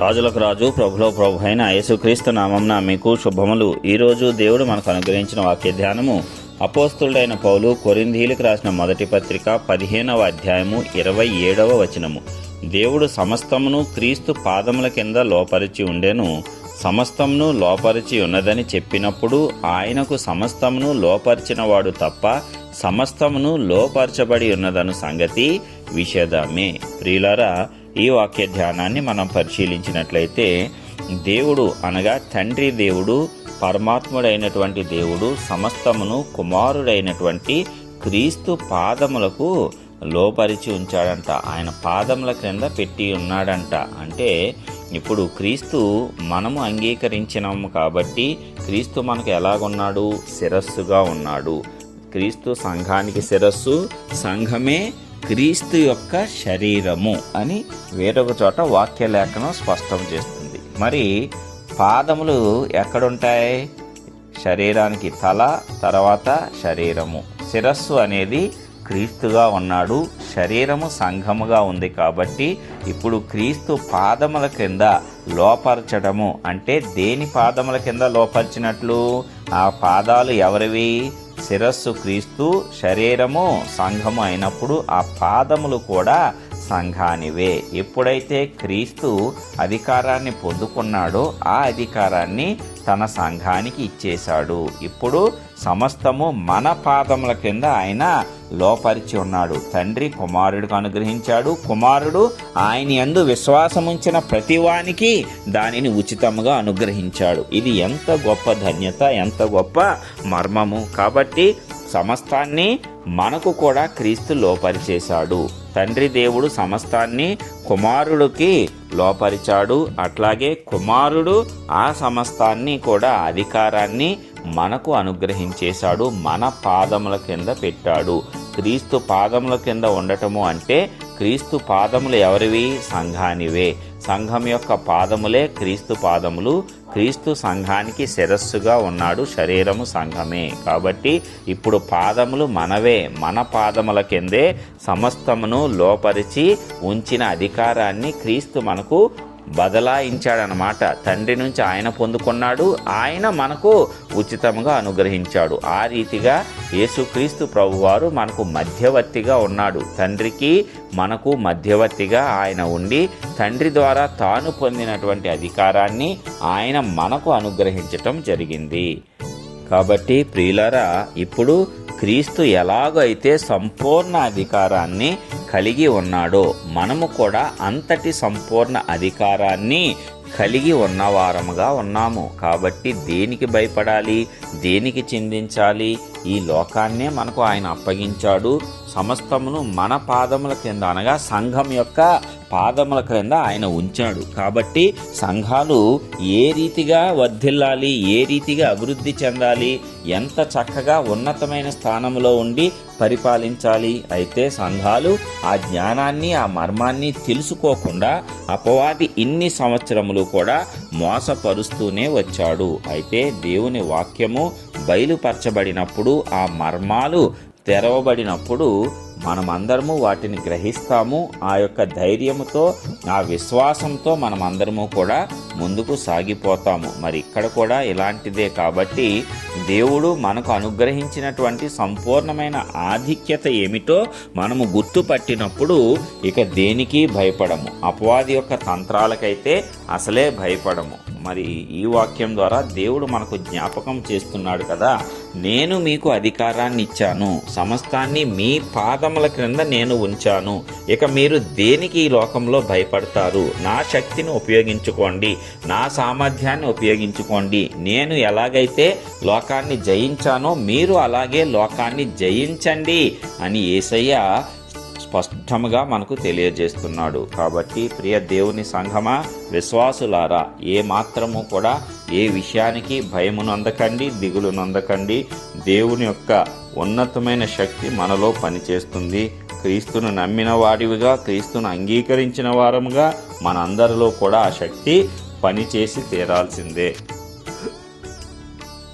రాజులకు రాజు ప్రభులో ప్రభు అయిన యేసుక్రీస్తు నామంన మీకు శుభములు. ఈరోజు దేవుడు మనకు అనుగ్రహించిన వాక్య ధ్యానము. అపోస్తుడైన పౌలు కొరింధీలకు రాసిన మొదటి పత్రిక పదిహేనవ అధ్యాయము ఇరవై ఏడవ వచనము. దేవుడు సమస్తమును క్రీస్తు పాదముల కింద లోపరిచి ఉండెను. సమస్తమును లోపరిచి ఉన్నదని చెప్పినప్పుడు ఆయనకు సమస్తమును లోపరిచిన వాడు తప్ప సమస్తమును లోపరచబడి ఉన్నదను సంగతి విషేదమే. ప్రియులారా ఈ వాక్య ధ్యానాన్ని మనం పరిశీలించినట్లయితే దేవుడు అనగా తండ్రి దేవుడు పరమాత్ముడైనటువంటి దేవుడు సమస్తమును కుమారుడైనటువంటి క్రీస్తు పాదములకు లోపరిచి ఉంచాడంట. ఆయన పాదముల క్రింద పెట్టి ఉన్నాడంట. అంటే ఇప్పుడు క్రీస్తు మనము అంగీకరించినాము కాబట్టి క్రీస్తు మనకు ఎలాగున్నాడు? శిరస్సుగా ఉన్నాడు. క్రీస్తు సంఘానికి శిరస్సు సంఘమే క్రీస్తు యొక్క శరీరము అని వేరొక చోట వాక్య లేఖనం స్పష్టం చేస్తుంది. మరి పాదములు ఎక్కడుంటాయి? శరీరానికి తల తర్వాత శరీరము. శిరస్సు అనేది క్రీస్తుగా ఉన్నాడు. శరీరము సంఘముగా ఉంది కాబట్టి ఇప్పుడు క్రీస్తు పాదముల కింద లోపరచడము అంటే దేని పాదముల కింద లోపరిచినట్లు? ఆ పాదాలు ఎవరివి? శిరస్సు క్రీస్తు శరీరము సంఘము అయినప్పుడు ఆ పాదములు కూడా సంఘానివే. ఎప్పుడైతే క్రీస్తు అధికారాన్ని పొందుకున్నాడో ఆ అధికారాన్ని తన సంఘానికి ఇచ్చేశాడు. ఇప్పుడు సమస్తము మన పాదముల కింద ఆయన లోపరిచి ఉన్నాడు. తండ్రి కుమారుడికి అనుగ్రహించాడు. కుమారుడు ఆయన యందు విశ్వాసముంచిన ప్రతివానికి దానిని ఉచితముగా అనుగ్రహించాడు. ఇది ఎంత గొప్ప ధన్యత ఎంత గొప్ప మర్మము. కాబట్టి సమస్తాన్ని మనకు కూడా క్రీస్తు లోపరిచేశాడు. తండ్రి దేవుడు సమస్తాన్ని కుమారుడికి లోపరిచాడు. అట్లాగే కుమారుడు ఆ సమస్తాన్ని కూడా అధికారాన్ని మనకు అనుగ్రహించేశాడు. మన పాదముల కింద పెట్టాడు. క్రీస్తు పాదముల కింద ఉండటము అంటే క్రీస్తు పాదములు ఎవరివి? సంఘానివే. సంఘం యొక్క పాదములే క్రీస్తు పాదములు. క్రీస్తు సంఘానికి శిరస్సుగా ఉన్నాడు శరీరము సంఘమే. కాబట్టి ఇప్పుడు పాదములు మనవే. మన పాదముల కిందే సమస్తమును లోపరిచి ఉంచిన అధికారాన్ని క్రీస్తు మనకు బదలాయించాడనమాట తండ్రి నుంచి ఆయన పొందుకున్నాడు ఆయన మనకు ఉచితంగా అనుగ్రహించాడు. ఆ రీతిగా యేసుక్రీస్తు ప్రభువారు మనకు మధ్యవర్తిగా ఉన్నాడు. తండ్రికి మనకు మధ్యవర్తిగా ఆయన ఉండి తండ్రి ద్వారా తాను పొందినటువంటి అధికారాన్ని ఆయన మనకు అనుగ్రహించటం జరిగింది. కాబట్టి ప్రియులరా ఇప్పుడు క్రీస్తు ఎలాగైతే సంపూర్ణ అధికారాన్ని కలిగి ఉన్నాడో మనము కూడా అంతటి సంపూర్ణ అధికారాన్ని కలిగి ఉన్నవారముగా ఉన్నాము. కాబట్టి దేనికి భయపడాలి? దేనికి చిందించాలి? ఈ లోకాన్నే మనకు ఆయన అప్పగించాడు. సమస్తమును మన పాదముల కింద అనగా సంఘం యొక్క పాదముల క్రింద ఆయన ఉంచాడు. కాబట్టి సంఘాలు ఏ రీతిగా వర్ధిల్లాలి ఏ రీతిగా అభివృద్ధి చెందాలి ఎంత చక్కగా ఉన్నతమైన స్థానంలో ఉండి పరిపాలించాలి అయితే సంఘాలు ఆ జ్ఞానాన్ని ఆ మర్మాన్ని తెలుసుకోకుండా అపవాది ఇన్ని సంవత్సరములు కూడా మోసపరుస్తూనే వచ్చాడు. అయితే దేవుని వాక్యము బయలుపరచబడినప్పుడు ఆ మర్మాలు తెరవబడినప్పుడు మనమందరము వాటిని గ్రహిస్తాము. ఆ యొక్క ధైర్యముతో ఆ విశ్వాసంతో మనమందరము కూడా ముందుకు సాగిపోతాము. మరి ఇక్కడ కూడా ఇలాంటిదే కాబట్టి దేవుడు మనకు అనుగ్రహించినటువంటి సంపూర్ణమైన ఆధిక్యత ఏమిటో మనము గుర్తుపట్టినప్పుడు ఇక దేనికి భయపడము. అపవాది యొక్క తంత్రాలకైతే అసలే భయపడము. మరి ఈ వాక్యం ద్వారా దేవుడు మనకు జ్ఞాపకం చేస్తున్నాడు కదా. నేను మీకు అధికారాన్ని ఇచ్చాను సమస్తాన్ని మీ పాదముల క్రింద నేను ఉంచాను. ఇక మీరు దేనికి ఈ లోకంలో భయపడతారు? నా శక్తిని ఉపయోగించుకోండి. నా సామర్థ్యాన్ని ఉపయోగించుకోండి. నేను ఎలాగైతే లోకాన్ని జయించానో మీరు అలాగే లోకాన్ని జయించండి అని ఏసయ్య స్పష్టముగా మనకు తెలియజేస్తున్నాడు. కాబట్టి ప్రియ దేవుని సంఘమా విశ్వాసులారా ఏ మాత్రము కూడా ఏ విషయానికి భయము నొందకండి దిగులు నొందకండి. దేవుని యొక్క ఉన్నతమైన శక్తి మనలో పనిచేస్తుంది. క్రీస్తును నమ్మిన వాడివిగా క్రీస్తును అంగీకరించిన వారముగా మనందరిలో కూడా ఆ శక్తి పనిచేసి తీరాల్సిందే.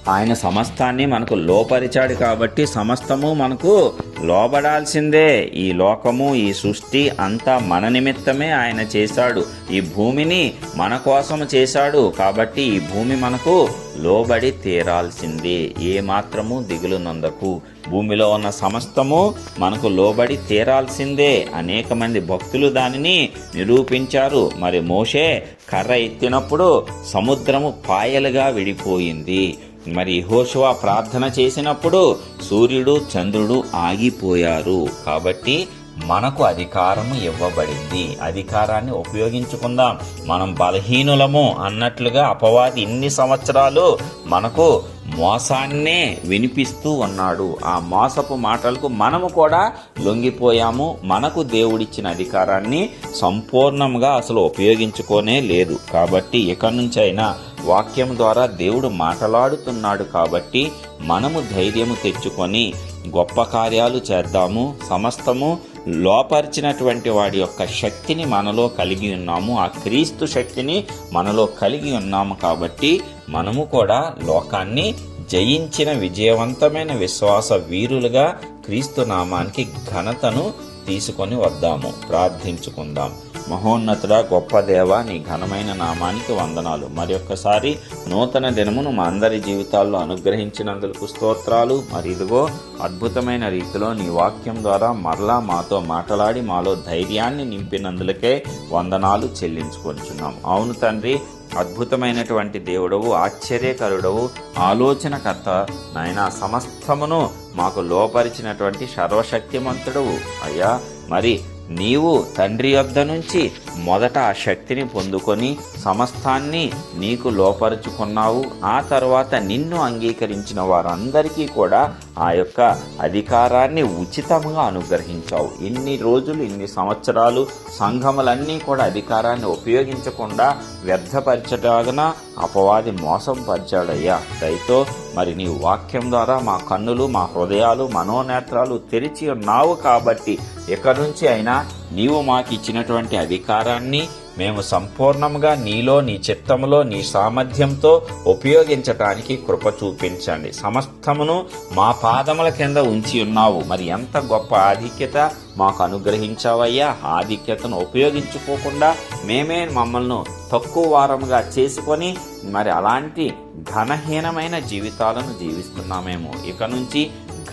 ఆయన సమస్తాన్ని మనకు లోపరిచాడు కాబట్టి సమస్తము మనకు లోబడాల్సిందే. ఈ లోకము ఈ సృష్టి అంతా మన నిమిత్తమే ఆయన చేశాడు. ఈ భూమిని మన కోసం చేశాడు. కాబట్టి ఈ భూమి మనకు లోబడి తీరాల్సిందే. ఏ మాత్రము దిగులు నందకు భూమిలో ఉన్న సమస్తము మనకు లోబడి తీరాల్సిందే. అనేక మంది భక్తులు దానిని నిరూపించారు. మరి మోషే కర్ర ఎత్తినప్పుడు సముద్రము పాయలుగా విడిపోయింది. మరి హోషవా ప్రార్థన చేసినప్పుడు సూర్యుడు చంద్రుడు ఆగిపోయారు. కాబట్టి మనకు అధికారం ఇవ్వబడింది. అధికారాన్ని ఉపయోగించుకుందాం. మనం బలహీనులము అన్నట్లుగా అపవాది ఇన్ని సంవత్సరాలు మనకు మోసాన్నే వినిపిస్తూ ఉన్నాడు. ఆ మోసపు మాటలకు మనము కూడా లొంగిపోయాము. మనకు దేవుడిచ్చిన అధికారాన్ని సంపూర్ణంగా అసలు ఉపయోగించుకోనే లేదు. కాబట్టి ఇక నుంచైనా వాక్యం ద్వారా దేవుడు మాట్లాడుతున్నాడు కాబట్టి మనము ధైర్యము తెచ్చుకొని గొప్ప కార్యాలు చేద్దాము సమస్తము లోపరిచినటువంటి వాడి యొక్క శక్తిని మనలో కలిగి ఉన్నాము ఆ క్రీస్తు శక్తిని మనలో కలిగి ఉన్నాము కాబట్టి మనము కూడా లోకాన్ని జయించిన విజయవంతమైన విశ్వాస వీరులుగా క్రీస్తు నామానికి ఘనతను తీసుకొని వద్దాము. ప్రార్థించుకుందాం. మహోన్నతుడ గొప్ప దేవ నీ ఘనమైన నామానికి వందనాలు. మరి ఒక్కసారి నూతన దినమును మా అందరి జీవితాల్లో అనుగ్రహించినందుకు స్తోత్రాలు. మరి ఇదిగో అద్భుతమైన రీతిలో నీ వాక్యం ద్వారా మరలా మాతో మాట్లాడి మాలో ధైర్యాన్ని నింపినందులకే వందనాలు చెల్లించుకొంచున్నాం అవును తండ్రి అద్భుతమైనటువంటి దేవుడవు ఆశ్చర్యకరుడవు ఆలోచనకర్త నాయన సమస్తమును మాకు లోపరిచినటువంటి సర్వశక్తిమంతుడవు. అయ్యా మరి నీవు తండ్రి యొద్ద నుంచి మొదట ఆ శక్తిని పొందుకొని సమస్తాన్ని నీకు లోపరుచుకున్నావు. ఆ తర్వాత నిన్ను అంగీకరించిన వారందరికీ కూడా ఆ యొక్క అధికారాన్ని ఉచితంగా అనుగ్రహించావు. ఇన్ని రోజులు ఇన్ని సంవత్సరాలు సంఘములన్నీ కూడా అధికారాన్ని ఉపయోగించకుండా వ్యర్థపరచడాగన అపవాది మోసం పరిచాడయ్యా దయతో మరి నీ వాక్యం ద్వారా మా కన్నులు మా హృదయాలు మనోనేత్రాలు తెరిచి ఉన్నావు కాబట్టి ఇక నుంచి అయినా నీవు మాకు ఇచ్చినటువంటి అధికారాన్ని మేము సంపూర్ణంగా నీలో నీ చిత్తములో నీ సామర్థ్యంతో ఉపయోగించటానికి కృప చూపించండి. సమస్తమును మా పాదముల కింద ఉంచి ఉన్నావు. మరి ఎంత గొప్ప ఆధిక్యత మాకు అనుగ్రహించావయ్యా. ఆధిక్యతను ఉపయోగించుకోకుండా మేమే మమ్మల్ని తక్కువ వారముగా చేసుకొని మరి అలాంటి ఘనహీనమైన జీవితాలను జీవిస్తున్నామేమో. ఇక నుంచి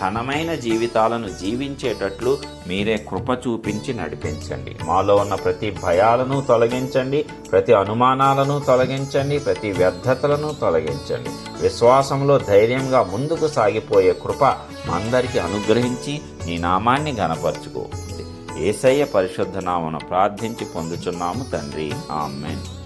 ఘనమైన జీవితాలను జీవించేటట్లు మీరే కృప చూపించి నడిపించండి. మాలో ఉన్న ప్రతి భయాలను తొలగించండి ప్రతి అనుమానాలను తొలగించండి ప్రతి వ్యర్థతలను తొలగించండి. విశ్వాసంలో ధైర్యంగా ముందుకు సాగిపోయే కృప మా అందరికీ అనుగ్రహించి నీ నామాన్ని గనపరుచుకో ఏసయ్య పరిశుద్ధ నామను ప్రార్థించి పొందుచున్నాము తండ్రి. ఆమెన్.